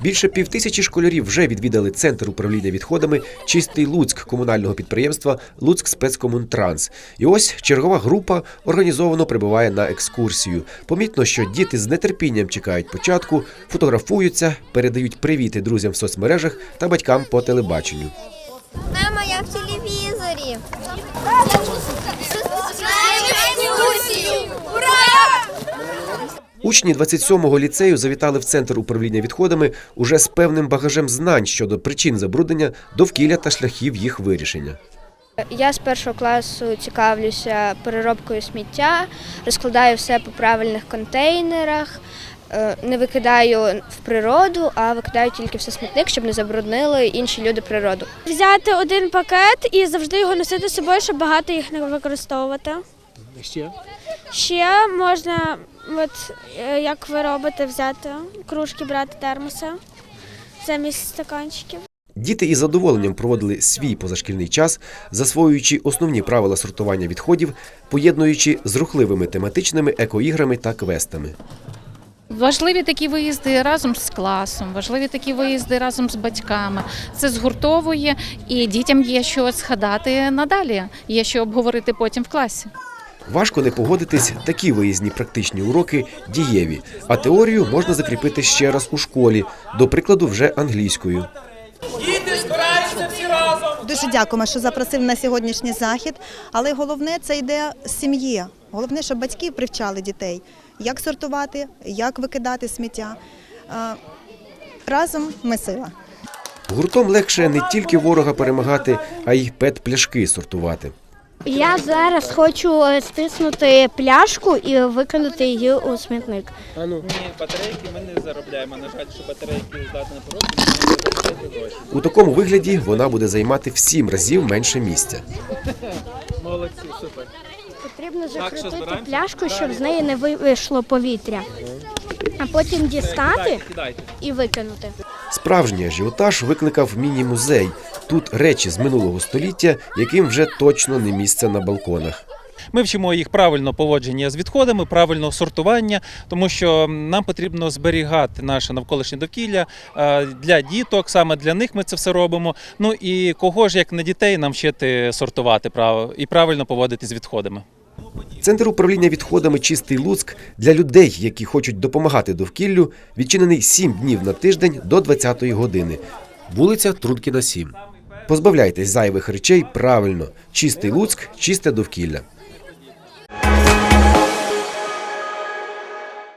Більше півтисячі школярів вже відвідали центр управління відходами Чистий Луцьк комунального підприємства Луцьк спецкомунтранс. І ось чергова група організовано прибуває на екскурсію. Помітно, що діти з нетерпінням чекають початку, фотографуються, передають привіти друзям в соцмережах та батькам по телебаченню. Мама, я в телевізорі. Учні 27-го ліцею завітали в центр управління відходами уже з певним багажем знань щодо причин забруднення, довкілля та шляхів їх вирішення. Я з першого класу цікавлюся переробкою сміття, розкладаю все по правильних контейнерах, е, не викидаю в природу, а викидаю тільки все смітник, щоб не забруднили інші люди природу. Взяти один пакет і завжди його носити з собою, щоб багато їх не використовувати. Ще? Ще можна, от е, як ви робите, взяти кружки, брати термоси замість стаканчиків. Діти із задоволенням проводили свій позашкільний час, засвоюючи основні правила сортування відходів, поєднуючи з рухливими тематичними екоіграми та квестами. Важливі такі виїзди разом з класом, важливі такі виїзди разом з батьками. Це згуртовує і дітям є що згадати надалі, є що обговорити потім в класі. Важко не погодитись, такі виїзні практичні уроки дієві, а теорію можна закріпити ще раз у школі, до прикладу, вже англійською. Дуже дякуємо, що запросив на сьогоднішній захід. Але головне це йде з сім'ї. Головне, щоб батьки привчали дітей, як сортувати, як викидати сміття. Разом ми сила. Гуртом легше не тільки ворога перемагати, а й пет-пляшки сортувати. Я зараз хочу е, стиснути пляшку і викинути її у смітник. А ну. Ні, батарейки ми не заробляємо. На жаль, що батарейки здатні на порожні. У такому вигляді вона буде займати в сім разів менше місця. Молодці, супер. Потрібно закрутити збираємося? пляшку, щоб з неї не вийшло повітря, а потім дістати і викинути. Справжній ажіотаж викликав міні-музей. Тут речі з минулого століття, яким вже точно не місце на балконах. Ми вчимо їх правильно поводження з відходами, правильного сортування, тому що нам потрібно зберігати наше навколишнє довкілля е, для діток. Саме для них ми це все робимо. Ну і кого ж як не дітей нам вчити сортувати і правильно поводитись з відходами. Центр управління відходами Чистий Луцьк для людей, які хочуть допомагати довкіллю, відчинений 7 днів на тиждень до 20-ї години. Вулиця Трудкіна 7. Позбавляйтесь зайвих речей правильно. Чистий Луцьк, чисте довкілля.